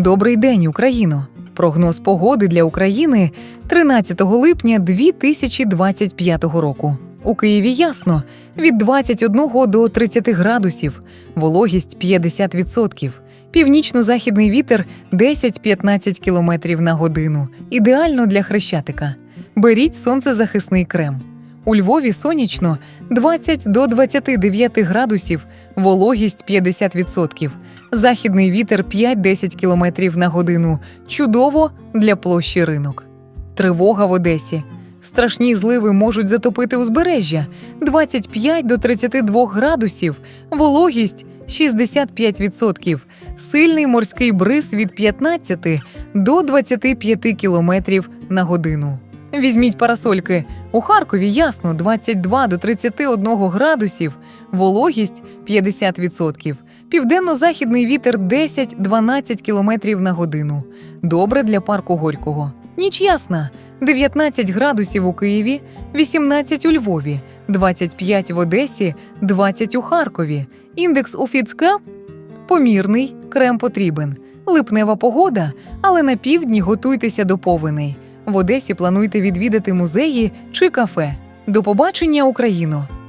Добрий день, Україно! Прогноз погоди для України 13 липня 2025 року. У Києві ясно від 21 до 30 градусів, вологість 50%, північно-західний вітер 10-15 км на годину. Ідеально для хрещатика. Беріть сонцезахисний крем. У Львові сонячно 20 до 29 градусів, вологість 50%, західний вітер 5-10 км на годину. Чудово для площі ринок. Тривога в Одесі. Страшні зливи можуть затопити узбережжя 25 до 32 градусів, вологість 65%, сильний морський бриз від 15 до 25 км на годину. Візьміть парасольки. У Харкові ясно 22 до 31 градусів, вологість 50%, південно-західний вітер 10-12 км на годину. Добре для парку Горького. Ніч ясна. 19 градусів у Києві, 18 у Львові, 25 в Одесі, 20 у Харкові. Індекс у Фіцка помірний, крем потрібен. Липнева погода, але на півдні готуйтеся до повеней. В Одесі плануйте відвідати музеї чи кафе. До побачення, Україно!